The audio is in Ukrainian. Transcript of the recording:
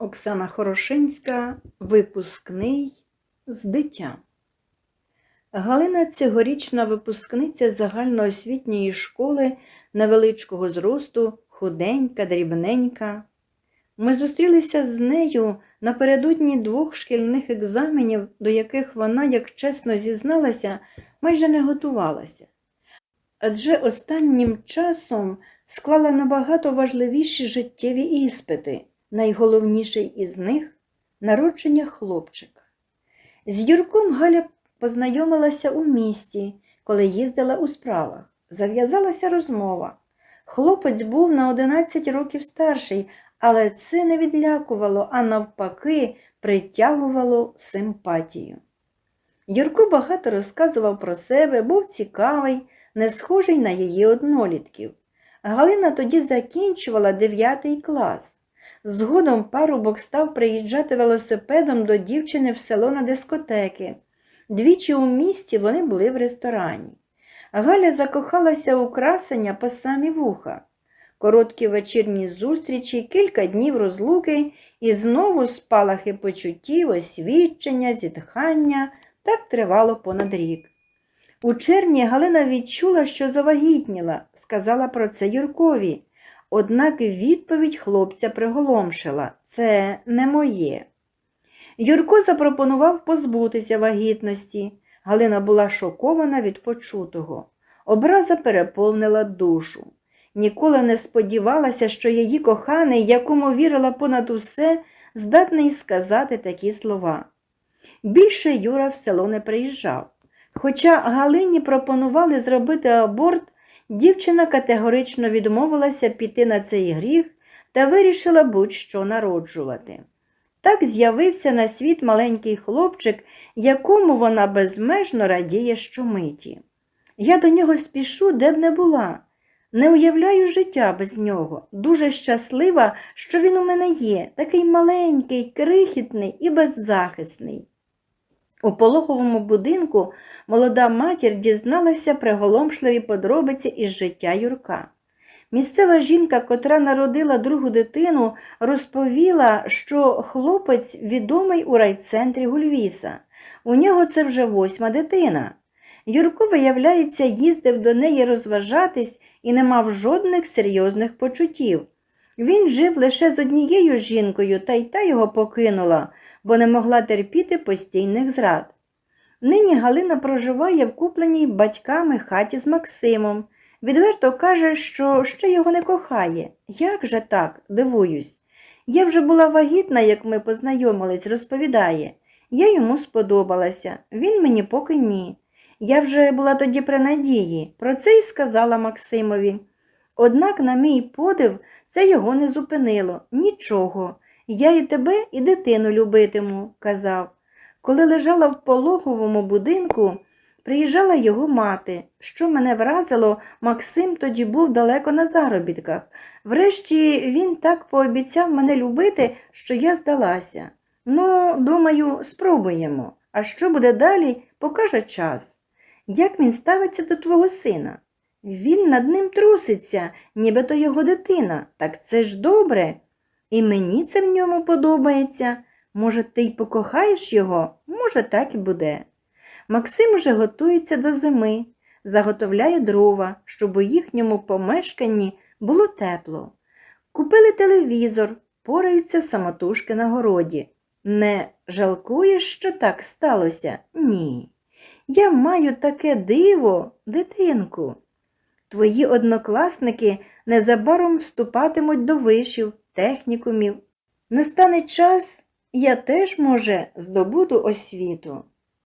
Оксана Хорошинська, випускний з дитя. Галина цьогорічна випускниця загальноосвітньої школи невеличкого зросту, худенька, дрібненька. Ми зустрілися з нею напередодні двох шкільних екзаменів, до яких вона, як чесно зізналася, майже не готувалася. Адже останнім часом склала набагато важливіші життєві іспити, найголовніший із них народження хлопчика. З Юрком Галя познайомилася у місті, коли їздила у справах. Зав'язалася розмова. Хлопець був на 11 років старший, але це не відлякувало, а навпаки, притягувало симпатію. Юрко багато розказував про себе, був цікавий, не схожий на її однолітків. Галина тоді закінчувала 9 клас. Згодом парубок став приїжджати велосипедом до дівчини в село на дискотеки. Двічі у місті вони були в ресторані. Галя закохалася у красення по самі вуха. Короткі вечірні зустрічі, кілька днів розлуки і знову спалахи почуттів, освідчення, зітхання так тривало понад рік. У червні Галина відчула, що завагітніла, сказала про це Юркові. Однак відповідь хлопця приголомшила це не моє. Юрко запропонував позбутися вагітності. Галина була шокована від почутого. Образа переповнила душу. Ніколи не сподівалася, що її коханий, якому вірила понад усе, здатний сказати такі слова. Більше Юра в село не приїжджав. Хоча Галині пропонували зробити аборт, дівчина категорично відмовилася піти на цей гріх та вирішила будь-що народжувати. Так з'явився на світ маленький хлопчик, якому вона безмежно радіє щомиті. Я до нього спішу, де б не була. Не уявляю життя без нього. Дуже щаслива, що він у мене є, такий маленький, крихітний і беззахисний. У пологовому будинку молода матір дізналася приголомшливі подробиці із життя Юрка. Місцева жінка, котра народила другу дитину, розповіла, що хлопець відомий у райцентрі Гульвіса. У нього це вже восьма дитина. Юрко, виявляється, їздив до неї розважатись і не мав жодних серйозних почуттів. Він жив лише з однією жінкою, та й та його покинула, бо не могла терпіти постійних зрад. Нині Галина проживає в купленій батьками хаті з Максимом. Відверто каже, що ще його не кохає. Як же так, дивуюсь. Я вже була вагітна, як ми познайомились, розповідає. Я йому сподобалася, він мені поки ні. Я вже була тоді при надії, про це й сказала Максимові. Однак, на мій подив, це його не зупинило. Нічого. Я і тебе, і дитину любитиму, казав. Коли лежала в пологовому будинку, приїжджала його мати. Що мене вразило, Максим тоді був далеко на заробітках. Врешті він так пообіцяв мене любити, що я здалася. Ну, думаю, спробуємо. А що буде далі, покаже час. Як він ставиться до твого сина? Він над ним труситься, нібито його дитина. Так це ж добре. І мені це в ньому подобається. Може, ти й покохаєш його? Може, так і буде. Максим уже готується до зими, заготовляє дрова, щоб у їхньому помешканні було тепло. Купили телевізор, пораються самотужки на городі. Не жалкуєш, що так сталося? Ні. Я маю таке диво, дитинку. Твої однокласники незабаром вступатимуть до вишів, технікумів. Настане час, я теж, може, здобуду освіту.